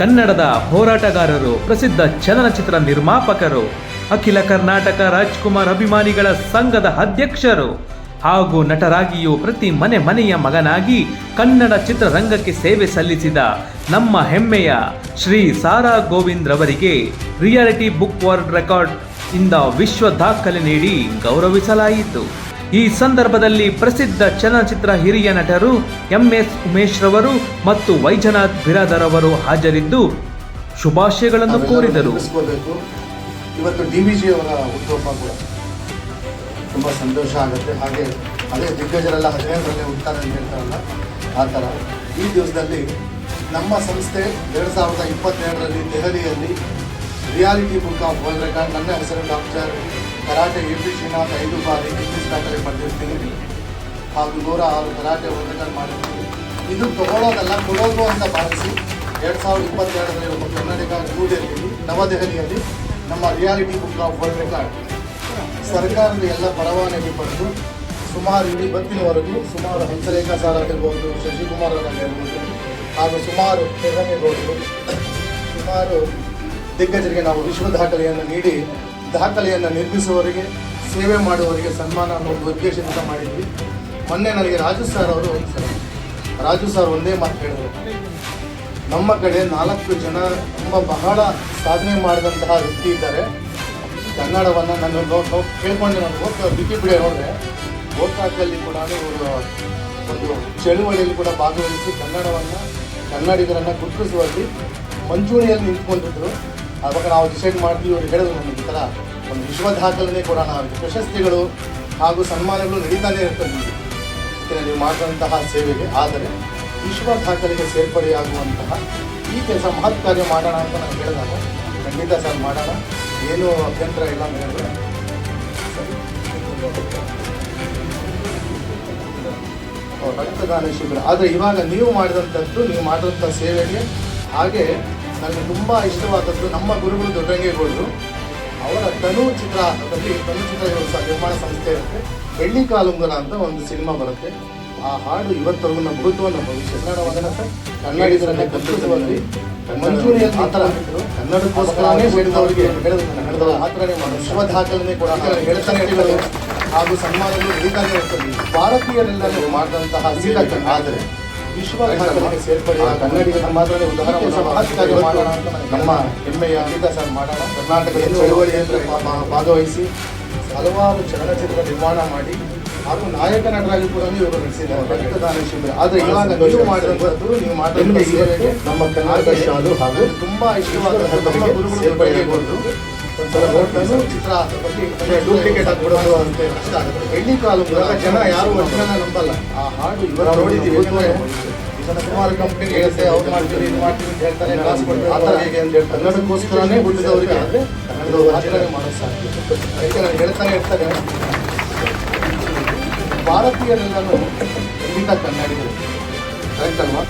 ಕನ್ನಡದ ಹೋರಾಟಗಾರರು ಪ್ರಸಿದ್ಧ ಚಲನಚಿತ್ರ ನಿರ್ಮಾಪಕರು, ಅಖಿಲ ಕರ್ನಾಟಕ ರಾಜ್ಕುಮಾರ್ ಅಭಿಮಾನಿಗಳ ಸಂಘದ ಅಧ್ಯಕ್ಷರು ಹಾಗೂ ನಟರಾಗಿಯೂ ಪ್ರತಿ ಮನೆ ಮನೆಯ ಮಗನಾಗಿ ಕನ್ನಡ ಚಿತ್ರರಂಗಕ್ಕೆ ಸೇವೆ ಸಲ್ಲಿಸಿದ ನಮ್ಮ ಹೆಮ್ಮೆಯ ಶ್ರೀ ಸಾರಾ ಗೋವಿಂದ್ ರವರಿಗೆ ರಿಯಾಲಿಟಿ ಬುಕ್ ವರ್ಲ್ಡ್ ರೆಕಾರ್ಡ್ ಇಂದ ವಿಶ್ವ ದಾಖಲೆ ನೀಡಿ ಗೌರವಿಸಲಾಯಿತು. ಈ ಸಂದರ್ಭದಲ್ಲಿ ಪ್ರಸಿದ್ಧ ಚಲನಚಿತ್ರ ಹಿರಿಯ ನಟರು ಎಂ ಎಸ್ ಉಮೇಶ್ ರವರು ಮತ್ತು ವೈಜನಾಥ್ ಬಿರಾದರ್ ಅವರು ಹಾಜರಿದ್ದು ಶುಭಾಶಯಗಳನ್ನು ಕೋರಿದರು. ಇವತ್ತು ಡಿ ವಿ ಜಿ ಅವರ ಹುಟ್ಟುಹಬ್ಬ ಕೂಡ ತುಂಬ ಸಂತೋಷ ಆಗುತ್ತೆ. ಹಾಗೆ ಅದೇ ದಿಗ್ಗಜರೆಲ್ಲ ಹದಿನೈದರಲ್ಲೇ ಹುಡ್ತಾರೆ ಅಂತ ಹೇಳ್ತಾರಲ್ಲ ಆ ಥರ. ಈ ದಿವಸದಲ್ಲಿ ನಮ್ಮ ಸಂಸ್ಥೆ ಎರಡು ಸಾವಿರದ ಇಪ್ಪತ್ತೆರಡರಲ್ಲಿ ದೆಹಲಿಯಲ್ಲಿ reality book of world record ನನ್ನ ಹೆಸರು ಡಾಕ್ಟರ್ ಕರಾಟೆ ಶ್ರೀನಾಥ್ ಐದು ಬಾರಿ ಇಂಗ್ಲೀಷ್ ದಾಖಲೆ ಪಡೆದಿರ್ತೀನಿ. ಹಾಗೂ ನೂರ ಆರು ಕರಾಟೆ ರೆಕಾರ್ಡ್ ಮಾಡಿರ್ತೀನಿ. ಇದು ತಗೊಳ್ಳೋದಲ್ಲ, ಕೊಡೋದು ಅಂತ ಭಾವಿಸಿ ಎರಡು ಸಾವಿರದ ಇಪ್ಪತ್ತೆರಡರಲ್ಲಿ ಒಬ್ಬ ಕನ್ನಡಿಗ ನ್ಯೂಡೆಲ್ಲಿಯಲ್ಲಿ, ನವದೆಹಲಿಯಲ್ಲಿ ನಮ್ಮ reality book of world record ಸರ್ಕಾರದ ಎಲ್ಲ ಪರವಾನಗಿ ಪಡೆದು ಸುಮಾರು ಇಡೀ ಬತ್ತಿನವರೆಗೂ ಸುಮಾರು ಹಂಸರೇಖಾ ಸಾರ್ ಆಗಿರ್ಬೋದು ಶಶಿಕುಮಾರ್ ಅವರಾಗಿರ್ಬೋದು ಹಾಗೂ ಸುಮಾರು ಹೆಗಮೇಗೌಡರು ಸುಮಾರು ದಿಗ್ಗಜರಿಗೆ ನಾವು ವಿಶ್ವ ದಾಖಲೆಯನ್ನು ನೀಡಿ ದಾಖಲೆಯನ್ನು ನಿರ್ಮಿಸುವವರಿಗೆ, ಸೇವೆ ಮಾಡುವವರಿಗೆ ಸನ್ಮಾನ ಅನ್ನೋದು ಉದ್ದೇಶದಿಂದ ಮಾಡಿದ್ವಿ. ಮೊನ್ನೆ ನನಗೆ ರಾಜು ಸರ್ ಅವರು ರಾಜು ಸರ್ ಒಂದೇ ಮಾತು ಹೇಳಿದರು. ನಮ್ಮ ಕಡೆ ನಾಲ್ಕು ಜನ ತುಂಬ ಬಹಳ ಸಾಧನೆ ಮಾಡಿದಂತಹ ವ್ಯಕ್ತಿ ಇದ್ದಾರೆ. ಕನ್ನಡವನ್ನು ನನ್ನ ಕೇಳ್ಕೊಂಡು ನಾನು ಓದ್ತಾ ವಿಕಿಪೀಡಿಯಾ ನೋಡಿದೆ ಗೋಕಾಕಲ್ಲಿ ಕೂಡ ಒಂದು ಚಳುವಳಿಯಲ್ಲಿ ಕೂಡ ಭಾಗವಹಿಸಿ ಕನ್ನಡವನ್ನು, ಕನ್ನಡಿಗರನ್ನು ಗುರುತಿಸುವಲ್ಲಿ ಮಂಚೂಣಿಯಲ್ಲಿ ನಿಂತ್ಕೊಂಡಿದ್ರು. ಆವಾಗ ನಾವು ಡಿಸೈಡ್ ಮಾಡ್ತೀವಿ ಅವ್ರಿಗೆ ಹೇಳಿದ್ರು ನಮಗೆ ಥರ ಒಂದು ವಿಶ್ವ ದಾಖಲೆನೇ ಕೂಡ ನಾವು ಪ್ರಶಸ್ತಿಗಳು ಹಾಗೂ ಸನ್ಮಾನಗಳು ನಡೀತಾನೆ ಇರ್ತದೆ ನೀವು ಮಾಡಿದಂತಹ ಸೇವೆಗೆ, ಆದರೆ ವಿಶ್ವ ದಾಖಲೆಗೆ ಸೇರ್ಪಡೆಯಾಗುವಂತಹ ಈ ಕೆಲಸ ಮಹತ್ ಕಾರ್ಯ ಮಾಡೋಣ ಅಂತ ನಾನು ಹೇಳಿದಾಗ, ಖಂಡಿತ ಸರ್ ಮಾಡೋಣ. ಏನು ಅಭ್ಯಂತರ ಇಲ್ಲ ಅಂತ ಹೇಳಿದ್ರೆ. ರಕ್ತದಾನ ಶಿಬಿರ. ಆದರೆ ಇವಾಗ ನೀವು ಮಾಡಿದಂಥದ್ದು, ನೀವು ಮಾಡಿದಂಥ ಸೇವೆಗೆ ಹಾಗೆ ನನಗೆ ತುಂಬ ಇಷ್ಟವಾದದ್ದು ನಮ್ಮ ಗುರುಗಳು ದೊಡ್ಡಂಗೇಗೌಡರು ಅವರ ತನು ಚಿತ್ರದಲ್ಲಿ ತನು ಚಿತ್ರ ನಿರ್ಮಾಣ ಸಂಸ್ಥೆ ಇರುತ್ತೆ. ಬೆಳ್ಳಿ ಕಾಲುಂಗರ ಅಂತ ಒಂದು ಸಿನಿಮಾ ಬರುತ್ತೆ. ಆ ಹಾಡು ಇವತ್ತವರೆಗೂ ನಮ್ಮ ಗುರುತ್ವವನ್ನು ಭವಿಷ್ಯ ಕನ್ನಡವನ್ನು ಕನ್ನಡಿಗರನ್ನೇ ಕಲ್ಪಿಸುವಲ್ಲಿ ಮಂಜೂರಿ ಆ ಥರ ಕನ್ನಡಕ್ಕೋಸ್ಕರನೇ ಹೇಳಿದವರಿಗೆ ಕನ್ನಡದ ಆ ಥರನೇ ಮಾಡಿ ವಿಶ್ವ ದಾಖಲನೆ ಕೂಡ ಹೇಳ್ತಾನೆ ಇರ್ತದೆ ಹಾಗೂ ಸನ್ಮಾನಗಳು ನಡೀತಾನೆ ಇರ್ತದೆ. ಭಾರತೀಯರೆಲ್ಲರೂ ಮಾಡಿದಂತಹ ಸೀಲಕ ಆದರೆ ವಿಶ್ವ ಸೇರ್ಪಡೆ ಕನ್ನಡಿಗರ ಮಾತ್ರ ನಮ್ಮ ಹೆಮ್ಮೆಯ ಅಂಕಿತ ಸರ್ ಮಾಡೋಣ ಕರ್ನಾಟಕದ ಚಳುವಳಿಯಲ್ಲಿ ಭಾಗವಹಿಸಿ ಹಲವಾರು ಚಲನಚಿತ್ರ ನಿರ್ಮಾಣ ಮಾಡಿ ಹಾಗೂ ನಾಯಕ ನಟರಾಗಿ ಕೂಡ ಇವರು ನಡೆಸಿದ್ದಾರೆ ರಕ್ತದಾನ ಶಿಬಿರ ಆದರೆ ಇವಾಗ ನೀವು ಮಾಡಿದಂಥದ್ದು ನೀವು ಮಾಡಿದಂಥ ಸೇವೆಗೆ ನಮ್ಮ ಕರ್ನಾಟಕ ಶಾಲು ಹಾಗೂ ತುಂಬಾ ಇಷ್ಟವಾದ ನಮ್ಮ ಗುರುಗಳು ಸೇರ್ಪಡೆಗೊಂಡು ಚಿತ್ರ ಡೂಪ್ಲಿಕೇಟ್ ಅಂತ ಕಷ್ಟ ಆಗುತ್ತೆ. ಬೆಳ್ಳಿ ಕಾಲು ಜನ ಯಾರು ನಂಬಲ್ಲ. ಆ ಹಾಡು ಇವಾಗ ನೋಡಿದ್ದೀವಿ ಯಾಕಂದ್ರೆ ಇದನ್ನ ಸುಮಾರು ಕಂಪ್ನಿ ಹೇಳುತ್ತೆ ಅವ್ರು ಮಾಡ್ತೀವಿ ಇದು ಮಾಡ್ತೀವಿ ಅಂತ ಹೇಳ್ತಾರೆ ಕಾಸು ಕೊಡ್ತಾರೆ ಆ ಥರ ಹೇಗೆ ಅಂತ ಹೇಳ್ತಾರೆ. ಕನ್ನಡಕ್ಕೋಸ್ಕರನೇ ಹುಟ್ಟಿದವರಿಗೆ ಆದರೆ ಕನ್ನಡದ ಆಚರಣೆ ಮಾಡೋ ಸಾಧ್ಯ. ಅದಕ್ಕೆ ನಾನು ಹೇಳ್ತಾನೆ ಇರ್ತಾರೆ ಭಾರತೀಯರೆಲ್ಲರೂ ಖಂಡಿತ ಕನ್ನಡಿಗರು. ಕರೆಕ್ಟ್ ಅಲ್ವಾ?